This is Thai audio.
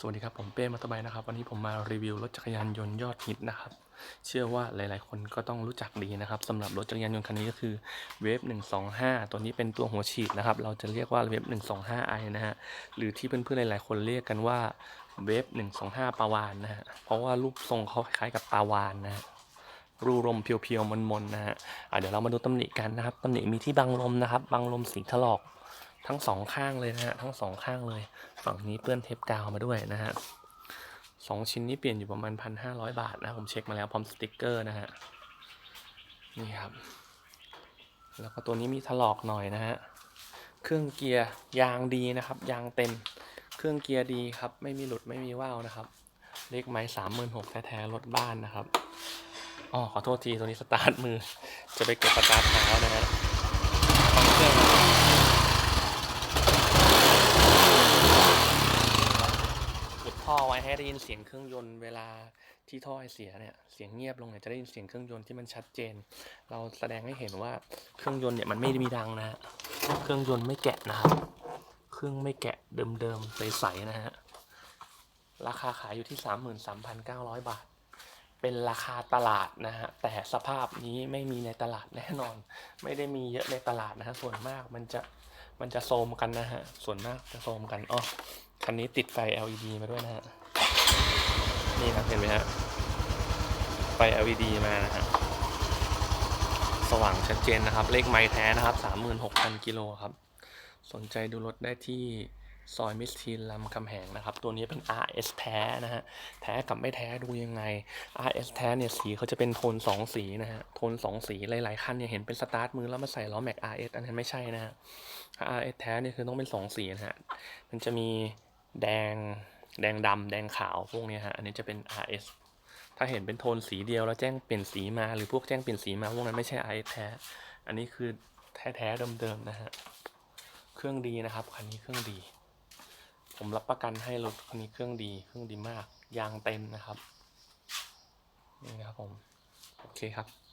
สวัสดีครับ ผมเป้มาตบายนะครับ วันนี้ผมมารีวิวรถจักรยานยนต์ยอดฮิตนะครับ เชื่อว่าหลาย ๆ คนก็ต้องรู้จักดีนะครับสำหรับรถจักรยานยนต์คันนี้ก็คือเวฟ125 ตัวนี้เป็นตัวหัวฉีดนะครับ เราจะเรียกว่าเวฟ125 i นะฮะหรือที่เพื่อน ๆ หลาย ๆ คนเรียกกันว่าเวฟ125 ปาวานนะฮะเพราะว่ารูปทรงเขาคล้ายกับปาวานนะฮะรูลมเพียวๆมนๆนะฮะเดี๋ยวเรามาดูตำหนิกันนะครับตำหนิมีที่บังลมนะครับบังลมสีถลอก ทั้งสองข้างเลยนะฮะทั้งสองข้างเลย ฝั่งนี้เปื้อนเทปกาวมาด้วยนะฮะสองชิ้นนี้เปลี่ยนอยู่ประมาณพันห้าร้อยบาทนะผมเช็คมาแล้วพร้อมสติกเกอร์นะฮะนี่ครับ แล้วก็ตัวนี้มีถลอกหน่อยนะฮะเครื่องเกียร์ยางดีนะครับ ยางเต็มเครื่องเกียร์ดีครับ ไม่มีหลุดไม่มีว่าวนะครับ เลขไม้สามหมื่นหกแท้ๆรถบ้านนะครับอ๋อขอโทษทีตัวนี้สตาร์ทมือ จะไปเก็บสตาร์ทเท้านะฮะฟังเครื่องนะครับ อุดท่อไว้ให้ได้ยินเสียงเครื่องยนต์เวลาที่ท่อไอเสียเนี่ยเสียงเงียบลงเนี่ยจะได้ยินเสียงเครื่องยนต์ที่มันชัดเจน เราแสดงให้เห็นว่าเครื่องยนต์เนี่ยมันไม่ได้มีดังนะฮะเครื่องยนต์ไม่แกะนะครับเครื่องไม่แกะเดิมๆใสๆนะฮะราคาขายอยู่ที่ 33,900 บาท เป็นราคาตลาดนะฮะแต่สภาพนี้ไม่มีในตลาดแน่นอน ไม่ได้มีเยอะในตลาดนะฮะส่วนมากมันจะมันจะโซมกันนะฮะส่วนมากจะโซมกันอ๋อคันนี้ติดไฟ LED มาด้วยนะฮะ นี่ครับเห็นไหมฮะไฟ LED มานะฮะสว่างชัดเจนนะครับ เลขไม้แท้นะครับ 36,000 กิโลครับ สนใจดูรถได้ที่ซอยมิสทีนลำคำแหงนะครับ ตัวนี้เป็น RS แท้นะฮะ แท้กับไม่แท้ดูยังไง RS แท้เนี่ยสีเขาจะเป็นโทน 2 สีนะฮะ โทน 2 สีหลายๆคันเนี่ยเห็นเป็นสตาร์ทมือแล้วมาใส่ล้อแม็ก RS อันนั้นไม่ใช่นะฮะ RS แท้เนี่ยคือต้องเป็น 2 สีนะฮะ มันจะมีแดง แดงดำแดงขาวพวกนี้ฮะ อันนี้จะเป็น RS ถ้าเห็นเป็นโทนสีเดียวแล้วแจ้งเปลี่ยนสีมาหรือพวกแจ้งเปลี่ยนสีมาพวกนั้นไม่ใช่ RS แท้ อันนี้คือแท้ๆเดิมๆนะฮะ เครื่องดีนะครับคันนี้เครื่องดี ผมรับประกันให้รถคันนี้เครื่องดีเครื่องดีมาก ยางเต็มนะครับ นี่นะครับผม โอเคครับ